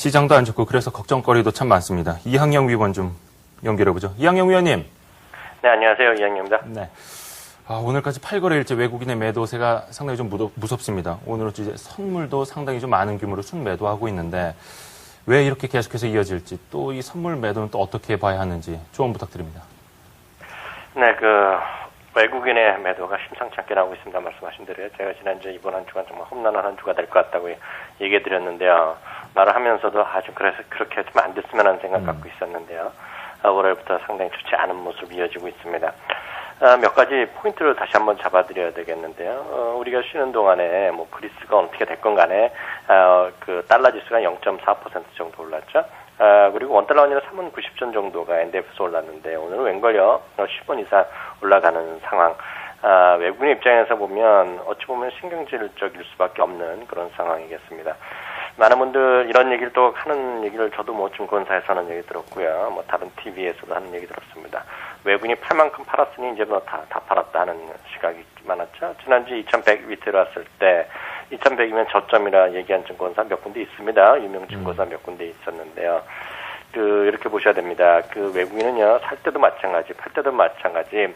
시장도 안 좋고 그래서 걱정거리도 참 많습니다. 이항영 위원 좀 연결해 보죠. 이항영 위원님. 네, 안녕하세요. 이양입니다. 네. 아, 오늘까지 8거래일째 외국인의 매도세가 상당히 좀 무더, 무섭 습니다. 오늘은 이제 선물도 상당히 좀 많은 규모로 순매도하고 있는데 왜 이렇게 계속해서 이어질지 또 이 선물 매도는 또 어떻게 봐야 하는지 조언 부탁드립니다. 네, 그 외국인의 매도가 심상치 않게 나오고 있습니다. 말씀하신 대로요. 제가 지난주에 이번 한 주간 정말 험난한 한 주가 될 것 같다고 얘기해 드렸는데요. 말을 하면서도 아주 그래서 그렇게 했으면 안 됐으면 하는 생각 갖고 있었는데요. 아, 월요일부터 상당히 좋지 않은 모습이 이어지고 있습니다. 아, 몇 가지 포인트를 다시 한번 잡아드려야 되겠는데요. 어, 우리가 쉬는 동안에 뭐 그리스가 어떻게 됐건 간에 어, 그 달러 지수가 0.4% 정도 올랐죠. 아, 그리고 원달러 원이는 3원 90전 정도가 NDF에서 올랐는데 오늘은 웬걸요 10원 이상 올라가는 상황. 아, 외국인 입장에서 보면 어찌 보면 신경질적일 수밖에 없는 그런 상황이겠습니다. 많은 분들 이런 얘기를 또 하는 얘기를 저도 뭐 증권사에서 하는 얘기 들었고요. 뭐 다른 TV에서도 하는 얘기 들었습니다. 외국인이 팔 만큼 팔았으니 이제 뭐 다, 다 팔았다 하는 시각이 많았죠. 지난주 2100 위태로 왔을 때 2100이면 저점이라 얘기한 증권사 몇 군데 있습니다. 유명 증권사 몇 군데 있었는데요. 그 이렇게 보셔야 됩니다. 그 외국인은요 살 때도 마찬가지, 팔 때도 마찬가지.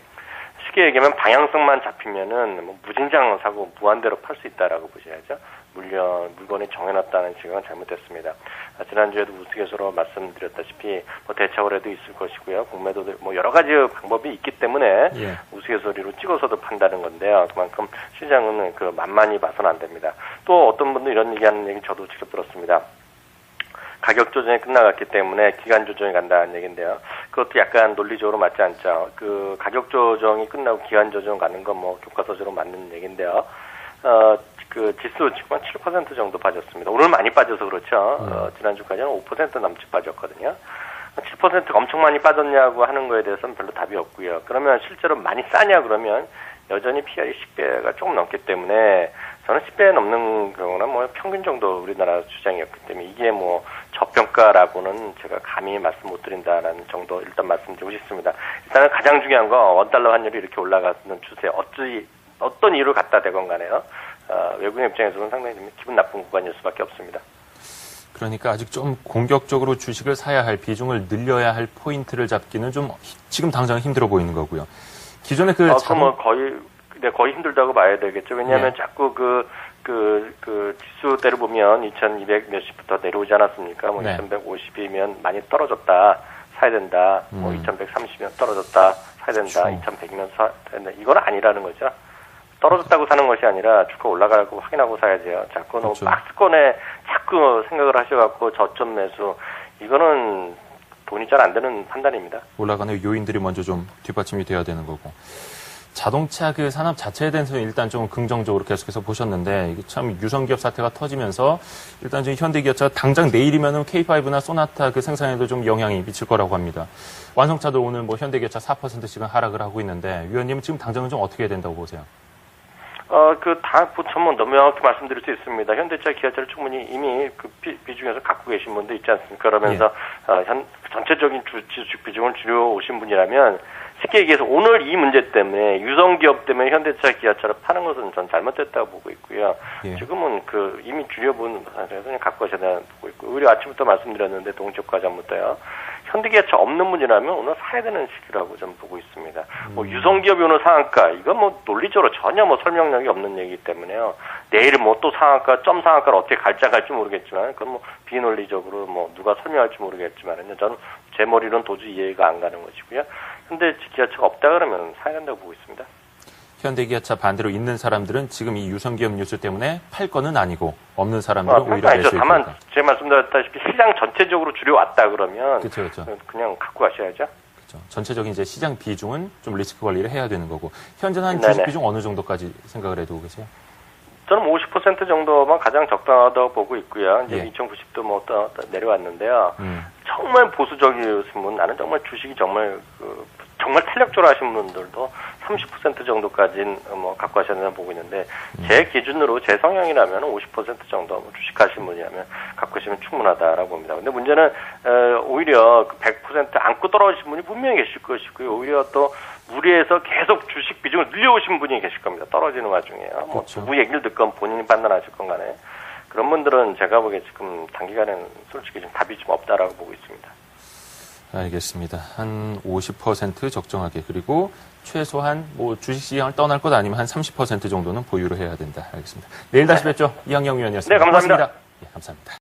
쉽게 얘기하면 방향성만 잡히면은 뭐 무진장 사고 무한대로 팔 수 있다라고 보셔야죠. 물론 물건이 정해놨다는 시각은 잘못됐습니다. 아, 지난주에도 우스갯소리로 말씀드렸다시피 뭐 대차월에도 있을 것이고요. 공매도 뭐 여러 가지 방법이 있기 때문에 예. 우스갯소리로 찍어서도 판다는 건데요. 그만큼 시장은 그 만만히 봐서는 안 됩니다. 또 어떤 분도 이런 얘기하는 얘기 저도 직접 들었습니다. 가격 조정이 끝나갔기 때문에 기간 조정이 간다는 얘기인데요. 그것도 약간 논리적으로 맞지 않죠. 그 가격 조정이 끝나고 기간 조정 가는 건 뭐 교과서적으로 맞는 얘기인데요. 어, 그 지수 지금 7% 정도 빠졌습니다. 오늘 많이 빠져서 그렇죠. 어, 지난주까지는 5% 남짓 빠졌거든요. 7%가 엄청 많이 빠졌냐고 하는 거에 대해서는 별로 답이 없고요. 그러면 실제로 많이 싸냐 그러면 여전히 PR이 10배가 조금 넘기 때문에 저는 10배 넘는 경우는 뭐 평균 정도 우리나라 주장이었기 때문에 이게 뭐 저평가라고는 제가 감히 말씀 못 드린다라는 정도 일단 말씀드리고 싶습니다. 일단은 가장 중요한 건 원달러 환율이 이렇게 올라가는 추세 어찌 어떤 이유를 갖다 대건 간에요. 어, 외국인 입장에서는 상당히 좀 기분 나쁜 구간일 수밖에 없습니다. 그러니까 아직 좀 공격적으로 주식을 사야 할 비중을 늘려야 할 포인트를 잡기는 좀 히- 지금 당장 힘들어 보이는 거고요. 기존에 그 어, 자동- 그럼 뭐 거의 네, 거의 힘들다고 봐야 되겠죠. 왜냐하면 네. 자꾸 그, 그, 그 지수대로 보면 2200 몇십부터 내려오지 않았습니까? 뭐 네. 2150이면 많이 떨어졌다. 사야 된다. 뭐 음. 2130이면 떨어졌다. 사야 된다. 그렇죠. 2100이면 사야 된다. 이건 아니라는 거죠. 떨어졌다고 사는 것이 아니라 주가 올라가고 확인하고 사야죠. 자꾸 너무 그렇죠. 박스권에 자꾸 생각을 하셔갖고 저점 매수. 이거는 돈이 잘 안 되는 판단입니다. 올라가는 요인들이 먼저 좀 뒷받침이 돼야 되는 거고. 자동차 그 산업 자체에 대해서는 일단 좀 긍정적으로 계속해서 보셨는데 이게 참 유성기업 사태가 터지면서 일단 지금 현대기아차가 당장 내일이면은 K5나 소나타 그 생산에도 좀 영향이 미칠 거라고 합니다. 완성차도 오늘 뭐 현대기아차 4%씩은 하락을 하고 있는데 위원님은 지금 당장은 좀 어떻게 해야 된다고 보세요? 어, 그, 다, 전문 명확히 말씀드릴 수 있습니다. 현대차, 기아차를 충분히 이미 그 비, 비중에서 갖고 계신 분도 있지 않습니까? 그러면서, 어, 현, 전체적인 주, 주식 비중을 줄여오신 분이라면, 쉽게 얘기해서 오늘 이 문제 때문에, 유성기업 때문에 현대차, 기아차를 파는 것은 전 잘못됐다고 보고 있고요. 예. 지금은 그, 이미 줄여본 상태에서 그냥 갖고 가셔야 된다고 보고 있고, 우리 아침부터 말씀드렸는데, 동쪽과 전부터요. 현대기아차 없는 분이라면 오늘 사야 되는 시기라고 좀 보고 있습니다. 뭐 유성기업이 오늘 상한가 이건 뭐 논리적으로 전혀 뭐 설명력이 없는 얘기이기 때문에요. 내일 뭐또 상한가 점 상한가를 어떻게 갈지 안 갈지 모르겠지만 그건 뭐 비논리적으로 뭐 누가 설명할지 모르겠지만은요. 저는 제 머리로는 도저히 이해가 안 가는 것이고요. 현대 기아차가 없다 그러면 사야 된다고 보고 있습니다. 현대기아차 반대로 있는 사람들은 지금 이 유성기업 뉴스 때문에 팔 거는 아니고 없는 아, 사람들은 오히려 그건 아니죠. 매수일 다만. 제가 말씀드렸다시피 시장 전체적으로 줄여왔다 그러면 그렇죠, 그렇죠. 그냥 갖고 가셔야죠. 그렇죠. 전체적인 이제 시장 비중은 좀 리스크 관리를 해야 되는 거고 현재는 한 네네. 주식 비중 어느 정도까지 생각을 해두고 계세요? 저는 50% 정도만 가장 적당하다고 보고 있고요. 이제 예. 2090도 뭐 내려왔는데요. 음. 정말 보수적이신 분, 나는 정말 주식이 정말 그, 정말 탄력적으로 하신 분들도 30% 정도까지는 뭐 갖고 된다고 보고 있는데 제 기준으로 제 성향이라면 50% 정도 뭐 주식하신 분이라면 갖고 계시면 충분하다라고 봅니다. 근데 문제는 어, 오히려 그100% 안고 떨어지신 분이 분명히 계실 것이고요. 오히려 또 무리해서 계속 주식 비중을 늘려오신 분이 계실 겁니다. 떨어지는 와중에요. 뭐 그렇죠. 누구 얘기를 듣건 본인이 판단하실 건 간에. 그런 분들은 제가 보기에 지금 단기간에는 솔직히 좀 답이 좀 없다라고 보고 있습니다. 알겠습니다. 한 50% 적정하게 그리고 최소한 뭐 주식시장을 떠날 것 아니면 한 30% 정도는 보유를 해야 된다. 알겠습니다. 내일 다시 뵙죠. 이항영 위원이었습니다. 네, 감사합니다. 고맙습니다. 예, 감사합니다.